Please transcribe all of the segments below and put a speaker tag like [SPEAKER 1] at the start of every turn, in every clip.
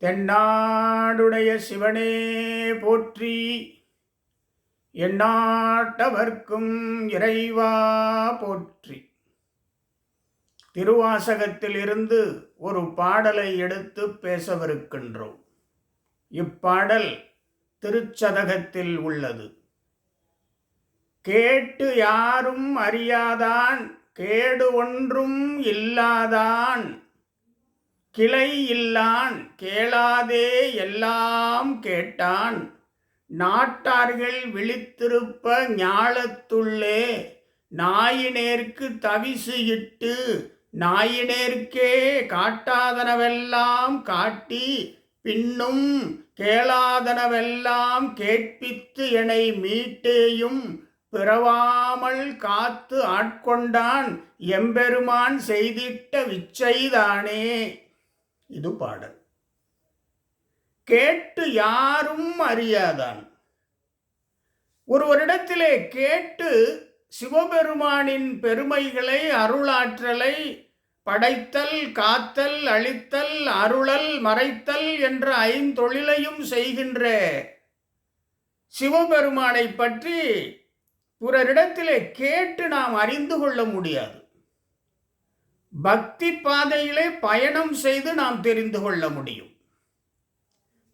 [SPEAKER 1] தென்னாடுடைய சிவனே போற்றி. எந்நாட்டவர்க்கும் இறைவா போற்றி. திருவாசகத்திலிருந்து ஒரு பாடலை எடுத்து பேசவிருக்கின்றோம். இப்பாடல் திருச்சதகத்தில் உள்ளது. கேட்டு யாரும் அறியாதான் கேடு ஒன்றும் இல்லாதான் கிளை இல்லான் கேளாதே எல்லாம் கேட்டான். நாட்டார்கள் விழித்திருப்ப ஞாலத்துள்ளே நாயினேர்க்கு தவிசு இட்டு நாயினேர்க்கே காட்டாதனவெல்லாம் காட்டி பின்னும் கேளாதனவெல்லாம் கேட்பித்து என்னை மீட்டேயும் பிறவாமல் காத்து ஆட்கொண்டான் எம்பெருமான் செய்திட்ட விச்சைதானே இது பாடல். கேட்டு யாரும் அறியாதான். ஒருவரிடத்திலே கேட்டு சிவபெருமானின் பெருமைகளை அருளாற்றலை படைத்தல் காத்தல் அழித்தல் அருளல் மறைத்தல் என்ற ஐந்தொழிலையும் செய்கின்ற சிவபெருமானை பற்றி பிறரிடத்திலே கேட்டு நாம் அறிந்து கொள்ள முடியாது. பக்தி பாதையிலே பயணம் செய்து நாம் தெரிந்து கொள்ள முடியும்.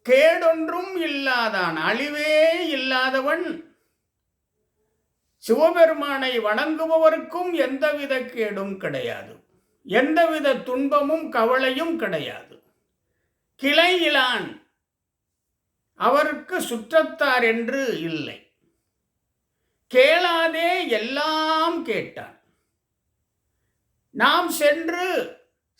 [SPEAKER 1] கேடொன்றும் இல்லாதான் அழிவே இல்லாதவன் சிவபெருமானை வணங்குபவருக்கும் எந்தவித கேடும் கிடையாது. எந்தவித துன்பமும் கவலையும் கிடையாது. கிளையிலான் அவருக்கு சுற்றத்தார் என்று இல்லை. கேளாதே எல்லாம் கேட்டான். நாம் சென்று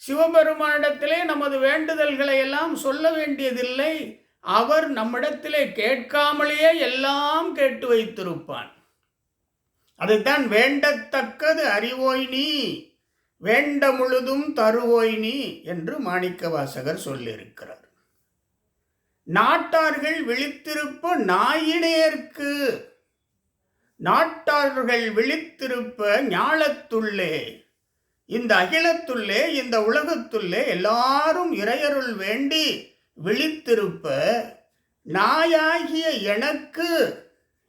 [SPEAKER 1] சிவபெருமானிடத்திலே நமது வேண்டுதல்களை எல்லாம் சொல்ல வேண்டியதில்லை. அவர் நம்மிடத்திலே கேட்காமலேயே எல்லாம் கேட்டு வைத்திருப்பான். அதைத்தான் வேண்டத்தக்கது அறிவோய் நீ வேண்ட முழுதும் தருவோய் நீ என்று மாணிக்க வாசகர் சொல்லியிருக்கிறார். நாட்டார்கள் விழித்திருப்ப நாயினேற்கு நாட்டார்கள் விழித்திருப்ப ஞாலத்துள்ளே இந்த அகிலத்துள்ளே இந்த உலகத்துள்ளே எல்லாரும் இறையருள் வேண்டி விழித்திருப்ப நாயாகிய எனக்கு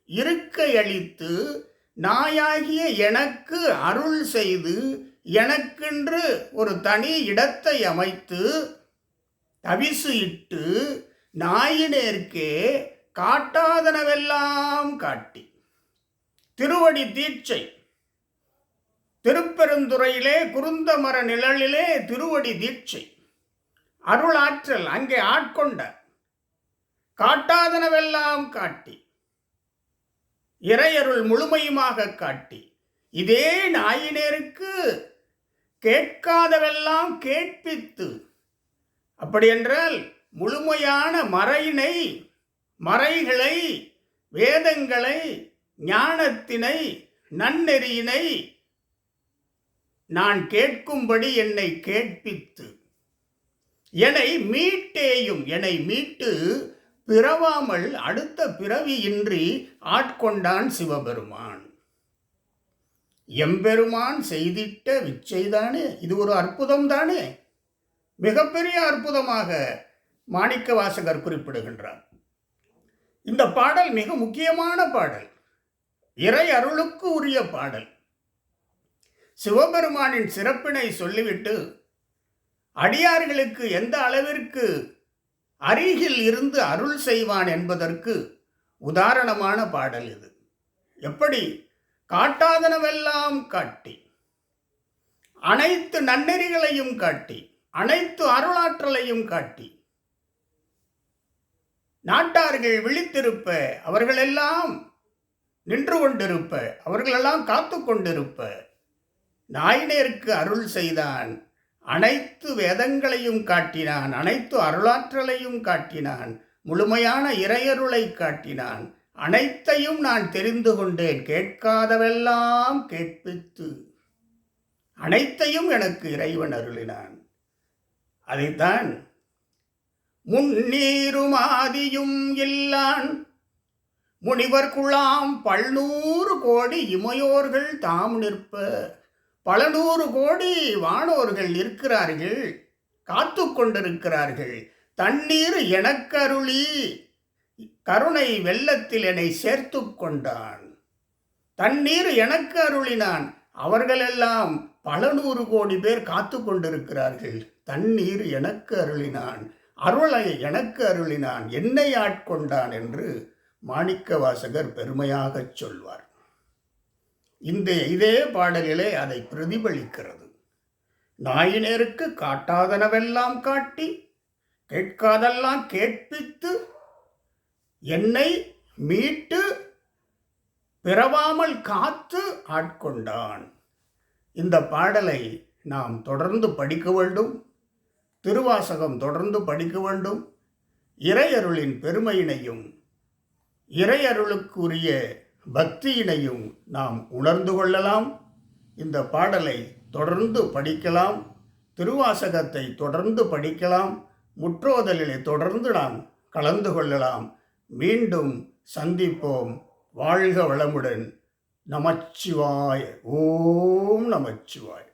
[SPEAKER 1] இருக்கையளித்து நாயாகிய எனக்கு அருள் செய்து எனக்கென்று ஒரு தனி இடத்தை அமைத்து தவிசு இட்டு நாயினேற்கே காட்டாதனவெல்லாம் காட்டி. திருவடி தீட்சை. திருப்பெருந்துறையிலே குருந்தமர நிழலிலே திருவடி தீட்சை. அருளாற்றல் அங்கே ஆட்கொண்ட. காட்டாதனவெல்லாம் காட்டி. இறையருள் முழுமையுமாக காட்டி. இதே நாயினருக்கு கேட்காதவெல்லாம் கேட்பித்து. அப்படியென்றால் முழுமையான மறையினை மறைகளை வேதங்களை ஞானத்தினை நன்னெறியினை நான் கேட்கும்படி என்னை கேட்பித்து. என்னை மீட்டேயும் என்னை மீட்டு பிறவாமல் அடுத்த பிறவியின்றி ஆட்கொண்டான் சிவபெருமான். எம்பெருமான் செய்திட்ட விச்சைதானே? இது ஒரு அற்புதம் தானே? மிகப்பெரிய அற்புதமாக மாணிக்க வாசகர் குறிப்பிடுகின்றார். இந்த பாடல் மிக முக்கியமான பாடல். இறை அருளுக்கு உரிய பாடல். சிவபெருமானின் சிறப்பினை சொல்லிவிட்டு அடியார்களுக்கு எந்த அளவிற்கு அருகில் இருந்து அருள் செய்வான் என்பதற்கு உதாரணமான பாடல் இது. எப்படி? காட்டாதனவெல்லாம் காட்டி அனைத்து நன்னெறிகளையும் காட்டி அனைத்து அருளாற்றலையும் காட்டி நாட்டார்கள் விழித்திருப்ப அவர்களெல்லாம் நின்று கொண்டிருப்ப அவர்களெல்லாம் காத்து கொண்டிருப்ப நாயனேருக்கு அருள் செய்தான். அனைத்து வேதங்களையும் காட்டினான். அனைத்து அருளாற்றலையும் காட்டினான். முழுமையான இறையருளை காட்டினான். அனைத்தையும் நான் தெரிந்து கொண்டேன். கேட்காதவெல்லாம் கேட்பித்து அனைத்தையும் எனக்கு இறைவன் அருளினான். அதைத்தான் முன்னீரும் ஆதியும் இல்லான். முனிவர் குழாம் பல்நூறு கோடி இமையோர்கள் தாம் நிற்ப. பல நூறு கோடி வானோர்கள் இருக்கிறார்கள் காத்து கொண்டிருக்கிறார்கள். தண்ணீர் எனக்கருளி கருணை வெள்ளத்தில் என்னை சேர்த்து கொண்டான். தண்ணீர் எனக்கு அருளினான் அவர்களெல்லாம் பல நூறு கோடி பேர் காத்து கொண்டிருக்கிறார்கள். தண்ணீர் எனக்கு அருளினான் அருளை எனக்கு அருளினான் என்னை ஆட்கொண்டான் என்று மாணிக்க வாசகர் பெருமையாகச் சொல்வார். இந்த இதே பாடலிலே அதை பிரதிபலிக்கிறது. நாயினருக்கு காட்டாதனவெல்லாம் காட்டி கேட்காதெல்லாம் கேட்பித்து என்னை மீட்டு பிறவாமல் காத்து ஆட்கொண்டான். இந்த பாடலை நாம் தொடர்ந்து படிக்க வேண்டும். திருவாசகம் தொடர்ந்து படிக்க வேண்டும். இறையருளின் பெருமையினையும் இறையருளுக்குரிய பக்தியினையும் நாம் உணர்ந்து கொள்ளலாம். இந்த பாடலை தொடர்ந்து படிக்கலாம். திருவாசகத்தை தொடர்ந்து படிக்கலாம். முற்றோதலிலே தொடர்ந்து நாம் கலந்து கொள்ளலாம். மீண்டும் சந்திப்போம். வாழ்க வளமுடன். நமச்சிவாய். ஓம் நமச்சிவாய்.